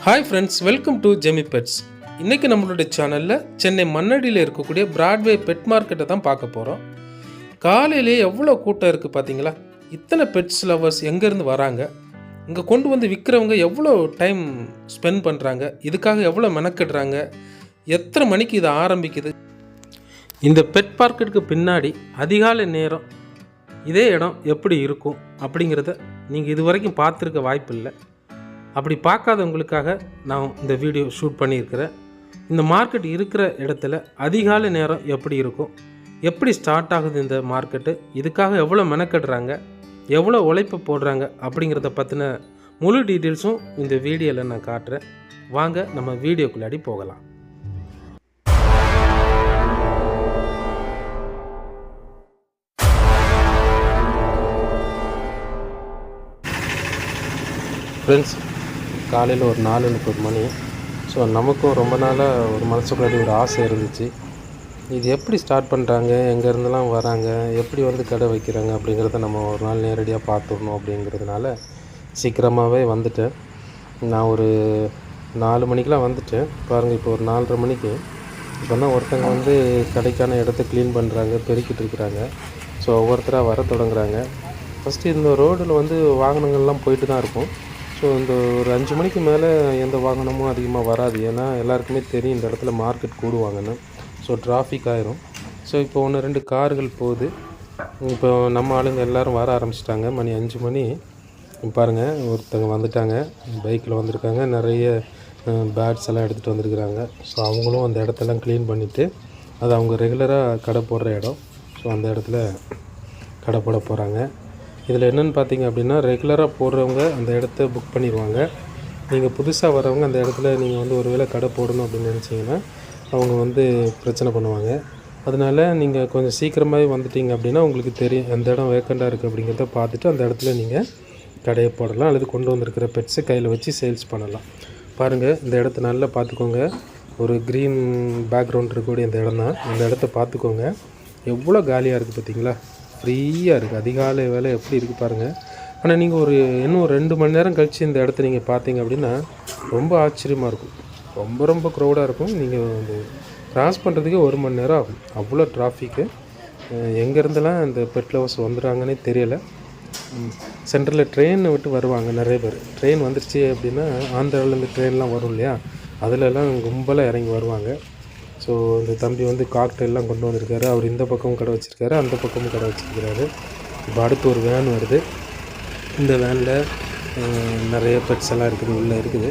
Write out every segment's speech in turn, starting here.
Hi friends welcome to Jemi pets இன்றைக்கி நம்மளுடைய சேனலில் சென்னை மண்ணடியில் இருக்கக்கூடிய பிராட்வே பெட் மார்க்கெட்டை தான் பார்க்க போகிறோம் காலையிலே எவ்வளோ கூட்டம் இருக்குது பார்த்தீங்களா இத்தனை பெட்ஸ் லவர்ஸ் எங்கேருந்து வராங்க? இங்கே கொண்டு வந்து விற்கிறவங்க எவ்வளோ டைம் ஸ்பெண்ட் பண்ணுறாங்க இதுக்காக எவ்வளோ மெனக்கிடுறாங்க? எத்தனை மணிக்கு இது ஆரம்பிக்குது? இந்த பெட் மார்க்கெட்டுக்கு பின்னாடி அதிகாலை நேரம் இதே இடம் எப்படி இருக்கும் அப்படிங்கிறத நீங்கள் இது வரைக்கும் பார்த்துருக்க வாய்ப்பு இல்லை அப்படி பார்க்காதவங்களுக்காக நான் இந்த வீடியோ ஷூட் பண்ணியிருக்கிறேன். இந்த மார்க்கெட் இருக்கிற இடத்துல அதிகாலை நேரம் எப்படி இருக்கும்? எப்படி ஸ்டார்ட் ஆகுது இந்த மார்க்கெட்டு இதுக்காக எவ்வளோ மெனக்கெடுறாங்க? எவ்வளோ உழைப்பு போடுறாங்க அப்படிங்கிறத பற்றின முழு டீட்டெயில்ஸும் இந்த வீடியோவில் நான் காட்டுறேன். வாங்க நம்ம வீடியோக்குள்ளாடி போகலாம். ஃப்ரெண்ட்ஸ் காலையில் ஒரு நாலு முப்பது மணி. ஸோ நமக்கும் ரொம்ப நாளாக ஒரு மனசுக்குள்ளாடி ஒரு ஆசை இருந்துச்சு. இது எப்படி ஸ்டார்ட் பண்ணுறாங்க எங்கேருந்துலாம் வராங்க? எப்படி வந்து கடை வைக்கிறாங்க? அப்படிங்கிறத நம்ம ஒரு நாள் நேரடியாக பார்த்துடணும் அப்படிங்கிறதுனால சீக்கிரமாகவே வந்துட்டேன். நான் ஒரு நாலு மணிக்கெலாம் வந்துட்டேன். பாருங்கள் இப்போ ஒரு நாலரை மணிக்கு. இப்போ தான் ஒருத்தங்க வந்து கடைக்கான இடத்த க்ளீன் பண்ணுறாங்க பெருக்கிட்டு இருக்கிறாங்க. ஸோ ஒவ்வொருத்தராக வர தொடங்குறாங்க. ஃபஸ்ட்டு இந்த ரோடில் வந்து வாகனங்கள்லாம் போயிட்டு தான் இருக்கும். ஸோ இந்த ஒரு அஞ்சு மணிக்கு மேலே எந்த வாகனமும் அதிகமாக வராது. ஏன்னா எல்லாருக்குமே தெரியும் இந்த இடத்துல மார்க்கெட் கூடுவாங்கன்னு. ஸோ டிராஃபிக் ஆயிரும். ஸோ இப்போ ஒன்று ரெண்டு கார்கள் போகுது. இப்போ நம்ம ஆளுங்க எல்லாரும் வர ஆரம்பிச்சிட்டாங்க. மணி அஞ்சு மணி. பாருங்கள் ஒருத்தங்க வந்துட்டாங்க. பைக்கில் வந்திருக்காங்க. நிறைய பேட்ஸ் எல்லாம் எடுத்துகிட்டு வந்திருக்கிறாங்க. ஸோ அவங்களும் அந்த இடத்தெல்லாம் க்ளீன் பண்ணிவிட்டு அது அவங்க ரெகுலராக கடை போடுற இடம். ஸோ அந்த இடத்துல கடை போட போகிறாங்க இதில் என்னென்னு பார்த்தீங்க அப்படின்னா ரெகுலராக போடுறவங்க அந்த இடத்த புக் பண்ணிடுவாங்க. நீங்கள் புதுசாக வரவங்க அந்த இடத்துல நீங்கள் வந்து ஒருவேளை கடை போடணும் அப்படின்னு நினச்சிங்கன்னா அவங்க வந்து பிரச்சனை பண்ணுவாங்க. அதனால் நீங்கள் கொஞ்சம் சீக்கிரமாகவே வந்துட்டீங்க அப்படின்னா உங்களுக்கு தெரியும் அந்த இடம் வேக்கண்டாக இருக்குது அப்படிங்கிறத பார்த்துட்டு அந்த இடத்துல நீங்கள் கடையை போடலாம். அல்லது கொண்டு வந்திருக்கிற பெட்ஸை கையில் வச்சு சேல்ஸ் பண்ணலாம். பாருங்கள் இந்த இடத்த நல்லா பார்த்துக்கோங்க. ஒரு க்ரீன் பேக்ரவுண்ட் இருக்கக்கூடிய இந்த இடம் தான். இந்த இடத்த பார்த்துக்கோங்க. எவ்வளோ காலியாக இருக்குது பார்த்தீங்களா ஃப்ரீயாக இருக்குது அதிகாலை வேலை எப்படி இருக்குது பாருங்கள் ஆனால் நீங்கள் ஒரு இன்னும் ஒரு ரெண்டு மணி நேரம் கழித்து இந்த இடத்த நீங்கள் பார்த்தீங்க அப்படின்னா ரொம்ப ஆச்சரியமாக இருக்கும். ரொம்ப ரொம்ப க்ரௌடாக இருக்கும். நீங்கள் வந்து கிராஸ் பண்ணுறதுக்கே ஒரு மணி நேரம் ஆகும். அவ்வளோ டிராஃபிக்கு எங்கேருந்தெல்லாம் இந்த பெட் லவர்ஸ் வந்துடுறாங்கன்னே தெரியலை. சென்ட்ரலில் ட்ரெயினை விட்டு வருவாங்க நிறைய பேர். ட்ரெயின் வந்துருச்சு அப்படின்னா ஆந்திராவிலேருந்து ட்ரெயின்லாம் வரும் இல்லையா? அதிலெல்லாம் கும்பலாக இறங்கி வருவாங்க. ஸோ இந்த தம்பி வந்து காக்டெல்லாம் கொண்டு வந்திருக்காரு. அவர் இந்த பக்கமும் கடை வச்சுருக்காரு. அந்த பக்கமும் கடை வச்சுருக்கிறாரு. இப்போ அடுத்து ஒரு வேன் வருது. இந்த வேனில் நிறைய பெட்ஸ் எல்லாம் இருக்குது. உள்ளே இருக்குது.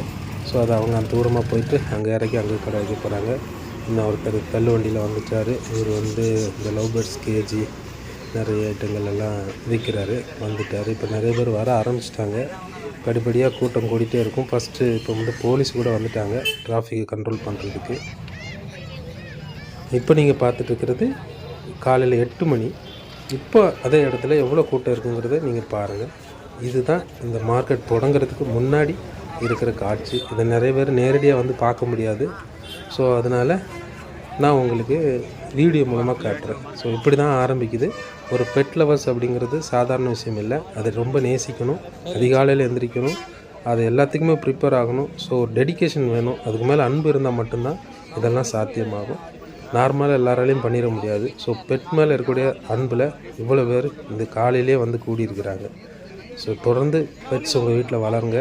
ஸோ அது அவங்க அந்த தூரமாக போயிட்டு அங்கே இறக்கி அங்கே கடை வைக்க போகிறாங்க. இன்னும் ஒருத்தர் தள்ளு வண்டியில் வந்துட்டார். இவர் வந்து இந்த லவ் பேர்ட்ஸ் கேஜி நிறைய ஐட்டங்கள் எல்லாம் விற்கிறாரு. வந்துட்டார். இப்போ நிறைய பேர் வர ஆரம்பிச்சிட்டாங்க. படிப்படியாக கூட்டம் கூடிட்டே இருக்கும். ஃபஸ்ட்டு இப்போ வந்து போலீஸ் கூட வந்துட்டாங்க. டிராஃபிக்கை கண்ட்ரோல் பண்ணுறதுக்கு இப்போ நீங்கள் பார்த்துட்ருக்கிறது காலையில் எட்டு மணி. இப்போ அதே இடத்துல எவ்வளோ கூட்டம் இருக்குங்கிறத நீங்கள் பாருங்கள் இதுதான் இந்த மார்க்கெட் தொடங்குறதுக்கு முன்னாடி இருக்கிற காட்சி. இதை நிறைய பேர் நேரடியாக வந்து பார்க்க முடியாது. ஸோ அதனால் நான் உங்களுக்கு வீடியோ மூலமாக காட்டுறேன். ஸோ இப்படி தான் ஆரம்பிக்குது. ஒரு பெட் லவர்ஸ் அப்படிங்கிறது சாதாரண விஷயம் இல்லை. அதை ரொம்ப நேசிக்கணும். அதிகாலையில் எந்திரிக்கணும். அது எல்லாத்துக்குமே ப்ரிப்பேர் ஆகணும். ஸோ டெடிக்கேஷன் வேணும். அதுக்கு மேலே அன்பு இருந்தால் மட்டும்தான் இதெல்லாம் சாத்தியமாகும். நார்மலாக எல்லாராலையும் பண்ணிட முடியாது. ஸோ பெட் மேலே இருக்கக்கூடிய அன்பில் இவ்வளோ பேர் இந்த காலையிலே வந்து கூடியிருக்கிறாங்க. ஸோ தொடர்ந்து பெட்ஸ் உங்கள் வீட்டில் வளருங்க.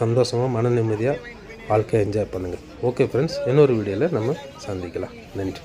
சந்தோஷமாக மன நிம்மதியாக வாழ்க்கையை என்ஜாய் பண்ணுங்கள் ஓகே ஃப்ரெண்ட்ஸ் இன்னொரு வீடியோவில் நம்ம சந்திக்கலாம். நன்றி.